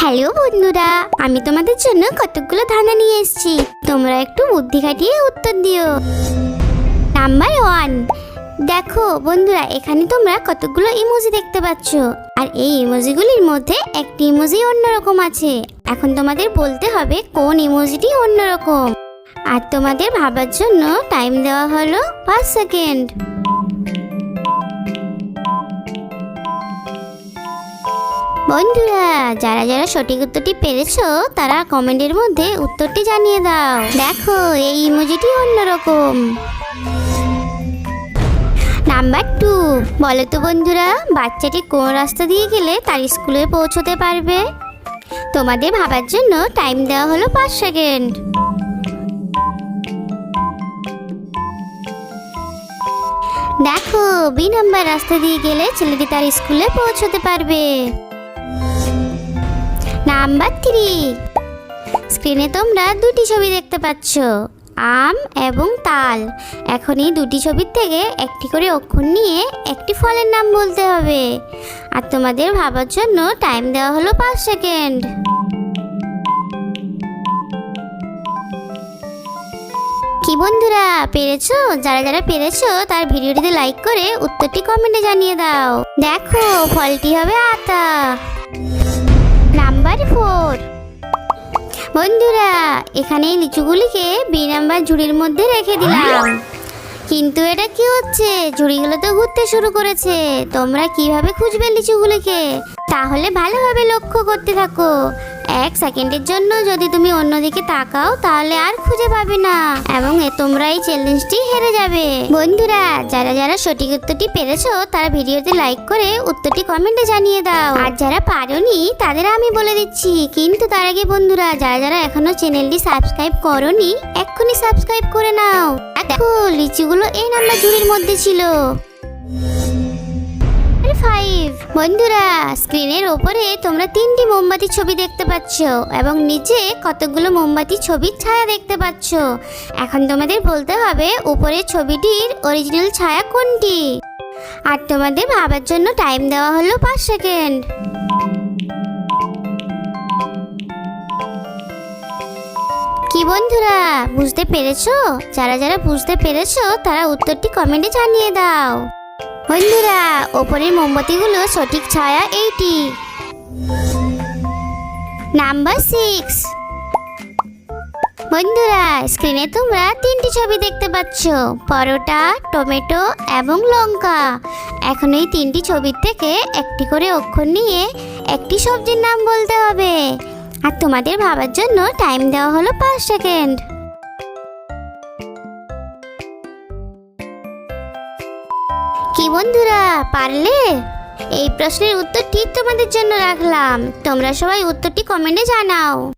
Hello বন্ধুরা, আমি তোমাদের জন্য কতগুলো ধাঁধা নিয়ে এসেছি। তোমরা একটু বুদ্ধি খাটিয়ে উত্তর দিও। নাম্বার ওয়ান দেখো বন্ধুরা, এখানে তোমরা কতগুলো ইমোজি দেখতে পাচ্ছ। আর এই ইমোজিগুলির মধ্যে একটি ইমোজি অন্যরকম আছে। এখন তোমাদের বলতে হবে কোন ইমোজিটি অন্যরকম। আর তোমাদের ভাবার জন্য টাইম দেওয়া হলো পাঁচ সেকেন্ড বন্ধুরা, যারা যারা সঠিক উত্তরটি পেরেছ, তারা কমেন্টের মধ্যে উত্তরটি জানিয়ে দাও। দেখো, এই ইমোজিটি অন্যরকম। নাম্বার টু, বলো তো বন্ধুরা, বাচ্চাটি কোন রাস্তা দিয়ে গেলে তার স্কুলে পৌঁছতে পারবে? তোমাদের ভাবার জন্য টাইম দেওয়া হলো পাঁচ সেকেন্ড। দেখো, বি নাম্বার রাস্তা দিয়ে গেলে ছেলেটি তার স্কুলে পৌঁছতে পারবে। Number three. স্ক্রিনে তোমরা দুটি ছবি দেখতে পাচ্ছ, আম এবং তাল। এখন এই দুটি ছবির থেকে একটি করে অক্ষর নিয়ে একটি ফলের নাম বলতে হবে। আর তোমাদের ভাবার জন্য টাইম দেওয়া হলো পাঁচ সেকেন্ড কি বন্ধুরা, পেরেছ? যারা যারা পেরেছ, তার ভিডিওটিতে লাইক করে উত্তরটি কমেন্টে জানিয়ে দাও। দেখো, ফলটি হবে আতা। নাম্বার ফোর বন্ধুরা এখানে লিচুগুলিকে বি নাম্বার ঝুড়ির মধ্যে রেখে দিলাম। কিন্তু এটা কি হচ্ছে? ঝুড়িগুলো তো ঘুরতে শুরু করেছে। তোমরা কীভাবে খুঁজবে লিচুগুলিকে? তাহলে ভালোভাবে লক্ষ্য করতে থাকো। এক সেকেন্ডের জন্য যদি তুমি অন্যদিকে তাকাও, তাহলে আর খুঁজে পাবে না। এবং এ তোমরা এই চ্যালেঞ্জটি হেরে যাবে। বন্ধুরা, যারা যারা সঠিক উত্তরটি পেরেছ, তারা ভিডিওতে লাইক করে উত্তরটি কমেন্টে জানিয়ে দাও। আর যারা পারোনি, তাদের আমি বলে দিচ্ছি, কিন্তু তার আগে বন্ধুরা, যারা যারা এখনও চ্যানেলটি সাবস্ক্রাইব করোনি, এক্ষুনি সাবস্ক্রাইব করে নাও। দেখো, লিচুগুলো এই নাম্বার ঝুড়ির মধ্যে ছিল। ফাইভ বন্ধুরা, স্ক্রিনের ওপরে তোমরা তিনটি মোমবাতি ছবি দেখতে পাচ্ছ এবং নিচে কতগুলো মোমবাতি ছবির ছায়া দেখতে পাচ্ছ। এখন তোমাদের বলতে হবে উপরের ছবিটির অরিজিনাল ছায়া কোনটি। আর তোমাদের ভাবার জন্য টাইম দেওয়া হলো পাঁচ সেকেন্ড কি বন্ধুরা, বুঝতে পেরেছ? যারা যারা বুঝতে পেরেছ, তারা উত্তরটি কমেন্টে জানিয়ে দাও। বন্ধুরা, ওপরের মোমবাতিগুলো সঠিক ছায়া এইটি। Number six. বন্ধুরা, স্ক্রিনে তোমরা তিনটি ছবি দেখতে পাচ্ছ, পরোটা, টমেটো এবং লঙ্কা। এখন এই তিনটি ছবির থেকে একটি করে অক্ষর নিয়ে একটি সবজির নাম বলতে হবে। আর তোমাদের ভাবার জন্য টাইম দেওয়া হলো পাঁচ সেকেন্ড কি বন্ধুরা পারলে? এই প্রশ্নের উত্তরটি তোমাদের জন্য রাখলাম। তোমরা সবাই উত্তরটি কমেন্টে জানাও।